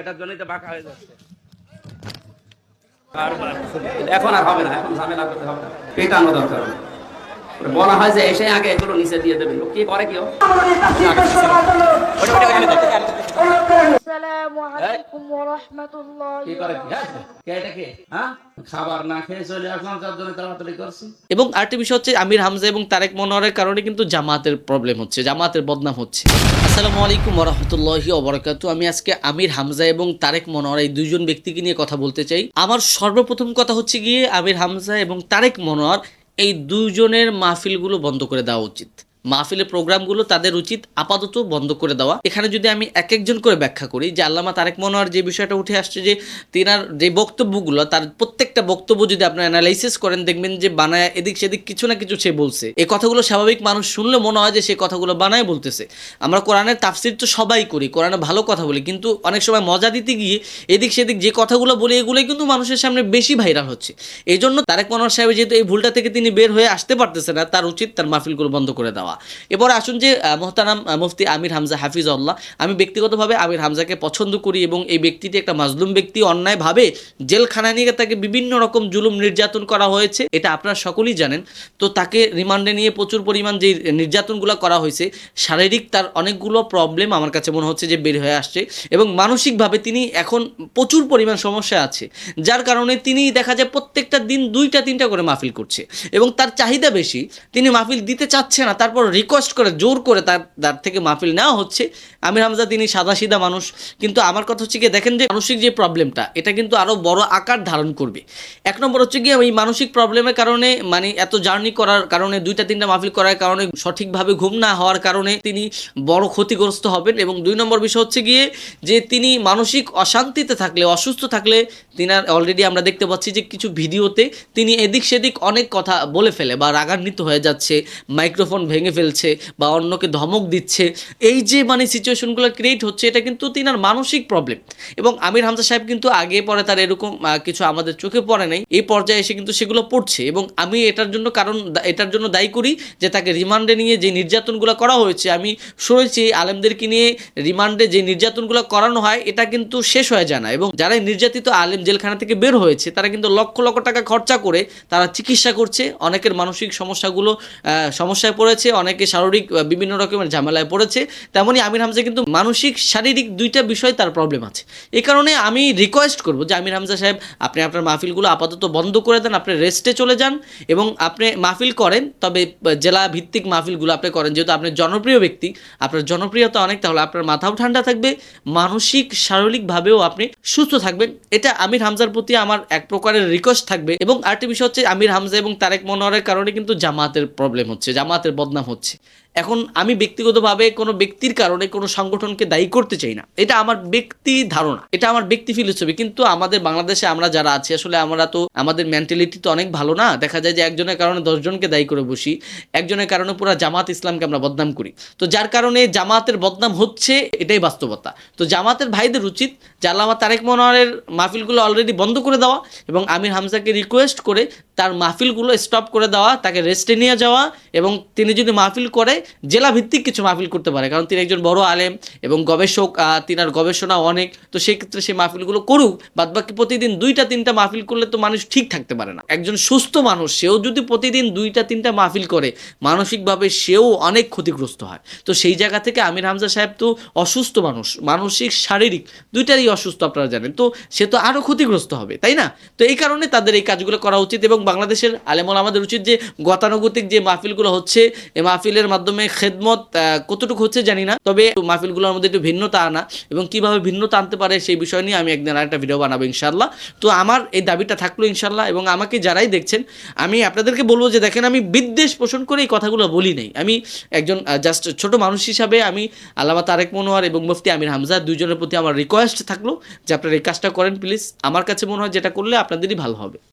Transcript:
এটার জন্যই তো বাঁকা হয়ে যাচ্ছে। এখন আর হবে না, এখন ঝামেলা করতে হবে না। পেটানো দরকার বলা হয় যে এসে আগে এগুলো নিচে দিয়ে দেবে কি করে কেউ? এবং আরেকটি বিষয় হচ্ছে আমির হামজা এবং তারেক মনোয়ারের কারণে কিন্তু জামাতের প্রবলেম হচ্ছে জামাতের বদনাম হচ্ছে। আসসালামু আলাইকুম রহমতুল্লাহি অবরাকাতু আমি আজকে আমির হামজা এবং তারেক মনোয়ার এই দুজন ব্যক্তিকে নিয়ে কথা বলতে চাই। আমার সর্বপ্রথম কথা হচ্ছে গিয়ে আমির হামজা এবং তারেক মনোয়ার এই দুজনের মাহফিলগুলো বন্ধ করে দেওয়া উচিত। মাহফিলের প্রোগ্রামগুলো তাদের উচিত আপাতত বন্ধ করে দেওয়া। এখানে যদি আমি এক একজন করে ব্যাখ্যা করি, যে আল্লামা তারেক মনোয়ার যে বিষয়টা উঠে আসছে, যে তেনার যে বক্তব্যগুলো, তার প্রত্যেকটা বক্তব্য যদি আপনার অ্যানালাইসিস করেন, দেখবেন যে বানায় এদিক সেদিক কিছু না কিছু সে বলছে। এই কথাগুলো স্বাভাবিক মানুষ শুনলে মনে হয় যে সে কথাগুলো বানায় বলতেছে। আমরা কোরআনের তাফসির তো সবাই করি, কোরআনে ভালো কথা বলি, কিন্তু অনেক সময় মজা দিতে গিয়ে এদিক সেদিক যে কথাগুলো বলি, এগুলোই কিন্তু মানুষের সামনে বেশি ভাইরাল হচ্ছে। এই জন্য তারেক মনোয়ার সাহেব যেহেতু এই ভুলটা থেকে তিনি বের হয়ে আসতে পারতেছে না, তার উচিত তার মাহফিলগুলো বন্ধ করে দেওয়া। এবার আসুন যে মোহতারাম মুফতি আমির হামজা হাফিজউল্লাহ। আমি ব্যক্তিগতভাবে আমির হামজাকে পছন্দ করি এবং এই ব্যক্তিটি একটা মাজলুম ব্যক্তি অন্যায়ভাবে জেলখানায় নিয়ে তাকে বিভিন্ন রকম জুলুম নির্যাতন করা হয়েছে, এটা আপনারা সকলেই জানেন। তো তাকে রিমান্ডে নিয়ে প্রচুর পরিমাণ যে নির্যাতনগুলো করা হয়েছে, শারীরিক তার অনেকগুলো প্রবলেম আমার কাছে মনে হচ্ছে যে বের হয়ে আসছে এবং মানসিকভাবে তিনি এখন প্রচুর পরিমাণ সমস্যা আছে, যার কারণে তিনি দেখা যায় প্রত্যেকটা দিন দুইটা, তিনটা করে মাহফিল করছে এবং তার চাহিদা বেশি। তিনি মাহফিল দিতে চাচ্ছে না, তারপর রিকোয়েস্ট করে, জোর করে তার তার থেকে মাহফিল নেওয়া হচ্ছে। আমির হামজা তিনি সাদাসিধা মানুষ। কিন্তু আমার কথা হচ্ছে গিয়ে দেখেন যে মানসিক যে প্রবলেমটা এটা কিন্তু আরও বড় আকার ধারণ করবে। এক নম্বর হচ্ছে গিয়ে এই মানসিক প্রবলেমের কারণে মানে এত জার্নি করার কারণে, দুইটা তিনটা মাহফিল করার কারণে, সঠিকভাবে ঘুম না হওয়ার কারণে তিনি বড় ক্ষতিগ্রস্ত হবেন। এবং দুই নম্বর বিষয় হচ্ছে গিয়ে যে তিনি মানসিক অশান্তিতে থাকলে, অসুস্থ থাকলে, তিনার অলরেডি আমরা দেখতে পাচ্ছি যে কিছু ভিডিওতে তিনি এদিক সেদিক অনেক কথা বলে ফেলে বা রাগান্বিত হয়ে যাচ্ছে মাইক্রোফোন ভেঙে ফেলছে বা অন্যকে ধমক দিচ্ছে, এই যে মানে সিচুয়েশনগুলো ক্রিয়েট হচ্ছে, এটা কিন্তু তিনার মানসিক প্রবলেম এবং আমির হামজা সাহেব কিন্তু আগে পরে তার এরকম কিছু আমাদের চোখে পড়ে নাই, এই পর্যায়ে এসে কিন্তু সেগুলো পড়ছে। এবং আমি এটার জন্য কারণ, এটার জন্য দায়ী করি যে তাকে রিমান্ডে নিয়ে যে নির্যাতনগুলো করা হয়েছে, আমি শুনেছি আলেমদেরকে নিয়ে রিমান্ডে যে নির্যাতনগুলো করানো হয়, এটা কিন্তু শেষ হয়ে যায় না। এবং যারা নির্যাতিত আলেম জেলখানা থেকে বের হয়েছে, তারা কিন্তু লক্ষ লক্ষ টাকা খরচা করে তারা চিকিৎসা করছে, অনেকের মানসিক সমস্যাগুলো সমস্যায় পড়েছে অনেকে শারীরিক বিভিন্ন রকমের ঝামেলায় পড়েছে। তেমনই আমির হামজা কিন্তু মানসিক, শারীরিক দুইটা বিষয় তার প্রবলেম আছে। এই কারণে আমি রিকোয়েস্ট করব যে আমির হামজা সাহেব, আপনি আপনার মাহফিলগুলো আপাতত বন্ধ করে দেন, আপনি রেস্টে চলে যান এবং আপনি মাহফিল করেন, তবে জেলা ভিত্তিক মাহফিলগুলো আপনি করেন। যেহেতু আপনি জনপ্রিয় ব্যক্তি, আপনার জনপ্রিয়তা অনেক, তাহলে আপনার মাথাও ঠান্ডা থাকবে, মানসিক, শারীরিকভাবেও আপনি সুস্থ থাকবেন। এটা আমির হামজার প্রতি আমার এক প্রকারের রিকোয়েস্ট থাকবে এবং আরেকটি বিষয় হচ্ছে আমির হামজা এবং তারেক মনোয়ারের কারণে কিন্তু জামাতের প্রবলেম হচ্ছে, জামাতের বদনাম হচ্ছে। এখন আমি ব্যক্তিগতভাবে কোনো ব্যক্তির কারণে কোনো সংগঠনকে দায়ী করতে চাই না। এটা আমার ব্যক্তি ধারণা। এটা আমার ব্যক্তি ফিলোসফি কিন্তু আমাদের বাংলাদেশে আমরা যারা আছি, আসলে আমরা তো, আমাদের মেন্টালিটি তো অনেক ভালো না? দেখা যায় যে একজনের কারণে দশজনকে দায়ী করে বসি, একজনের কারণে পুরো জামাত ইসলামকে আমরা বদনাম করি। তো যার কারণে জামাতের বদনাম হচ্ছে, এটাই বাস্তবতা। তো জামাতের ভাইদের উচিত আল্লামা তারেক মনোয়ারের মাহফিলগুলো অলরেডি বন্ধ করে দেওয়া এবং আমির হামজাকে রিকোয়েস্ট করে তার মাহফিলগুলো স্টপ করে দেওয়া, তাকে রেস্টে নিয়ে যাওয়া এবং তিনি যদি মাহফিল করে জেলা ভিত্তিক কিছু মাহফিল করতে পারে। কারণ তিনি একজন বড় আলেম এবং গবেষক তিনার গবেষণা অনেক। তো সেই ক্ষেত্রে সেই মাহফিলগুলো করুক বাদ বাকি প্রতিদিন দুইটা, তিনটা মাহফিল করলে তো মানুষ ঠিক থাকতে পারে না। একজন সুস্থ মানুষ, সেও যদি প্রতিদিন দুইটা, তিনটা মাহফিল করে, মানসিকভাবে সেও অনেক ক্ষতিগ্রস্ত হয়। তো সেই জায়গা থেকে আমির হামজা সাহেব তো অসুস্থ মানুষ, মানসিক, শারীরিক দুইটারই অসুস্থ আপনারা জানেন। তো সে তো আরও ক্ষতিগ্রস্ত হবে, তাই না? তো এই কারণে তাদের এই কাজগুলো করা উচিত এবং বাংলাদেশের আলেমল আমাদের উচিত যে গতানুগতিক যে মাহফিলগুলো হচ্ছে এই মাহফিলের মাধ্যমে খেদমত আহ, কতটুকু হচ্ছে জানি না। তবে মাহফিলগুলোর মধ্যে একটু ভিন্নতা আনা এবং কীভাবে ভিন্নতা আনতে পারে সেই বিষয় নিয়ে আমি একদিন আরেকটা ভিডিও বানাবো ইনশাল্লাহ তো আমার এই দাবিটা থাকল ইনশাল্লাহ এবং আমাকে যারাই দেখছেন আমি আপনাদেরকে বলব যে দেখেন আমি বিদ্বেষ পোষণ করে এই কথাগুলো বলি নাই। আমি একজন জাস্ট ছোট মানুষ হিসাবে আমি আল্লামা তারেক মনোয়ার এবং মুফতি আমির হামজা দুজনের প্রতি আমার রিকোয়েস্ট থাকল যে আপনারা এই কাজটা করেন প্লিজ আমার কাছে মনে হয় যেটা করলে আপনাদেরই ভালো হবে।